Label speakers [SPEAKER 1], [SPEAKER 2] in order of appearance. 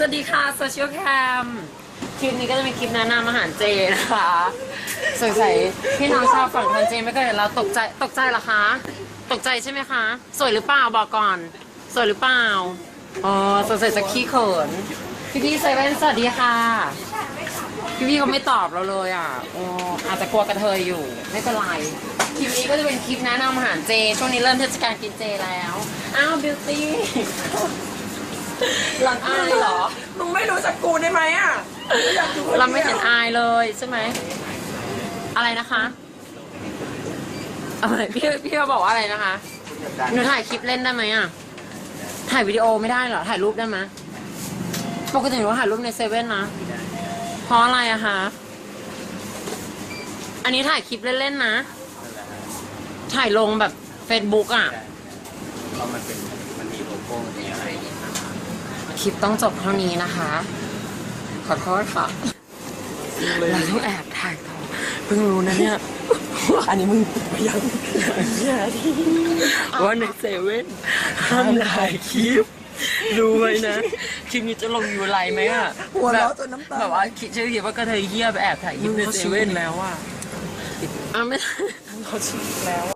[SPEAKER 1] สวัสดีค่ะโซเชียลแคมคลิปนี้ก็จะเป็นคลิปแนะนำอาหารเจนะคะสงสัยพี่น้องชาวฝั่งทานเจไม่เคยเห็นเราตกใจตกใจเหรอคะ ตกใจใช่ไหมคะ สวยหรือเปล่าบอกก่อน สวยหรือเปล่าอ๋อสงสัยจะขี้เขินพี่พี่เซเว่นสวัสดีค่ะ พี่พี่เขาไม่ตอบเราเลยอะอ๋ออาจจะกลัวกระเทยอยู่ไม่เป็นไรคลิปนี้ก็จะเป็นคลิปแนะนำอาหารเจ ช่วงนี้เริ่มเทศกาลกินเจแล้วอ้าวบิวตี้ หลังอายเหรอ
[SPEAKER 2] มึงไม่รู้จักกูได้ไหมอะอยากดูคนดียว
[SPEAKER 1] เราไม่เห็นอายเลยใช่ไหม อะไรนะคะอะไรพี่พี่เขาบอกว่าอะไรนะคะ หนูถ่ายคลิปเล่นได้ไหมอะ ถ่ายวิดีโอไม่ได้เหรอ ถ่ายรูปได้ไหมปกติหนูถ่ายรูปในเซเว่นนะ เพราะอะไรอะคะ อันนี้ถ่ายคลิปเล่นๆนะ ถ่ายลงแบบเฟซบุ๊กอะ
[SPEAKER 3] เพราะมันเป็นมันมีโลโก้มีอะไร
[SPEAKER 1] ค ลิปต้องจบเท่านี้นะคะ ขอโทษค่ะ เราต้องแอบถ่ายต่อเพิ่งรู้นะเนี่ย
[SPEAKER 2] อันนี้มึงไปยังเนี่ยที่
[SPEAKER 1] ว่าในเซเว่นห้ามถ่ายคลิปรู้ไว้นะ คลิปนี้จะลงยูไลไหมอะ
[SPEAKER 2] หัว
[SPEAKER 1] แบ
[SPEAKER 2] เราะ
[SPEAKER 1] บ
[SPEAKER 2] จนน้ำตา
[SPEAKER 1] แบบว่าคิดชื่อคลิปว่ากระเทยเหี้ยไปแอบถ่ายคลิปในเซเว่นแล้วอะอะไม่
[SPEAKER 2] เขาชิมแล้ว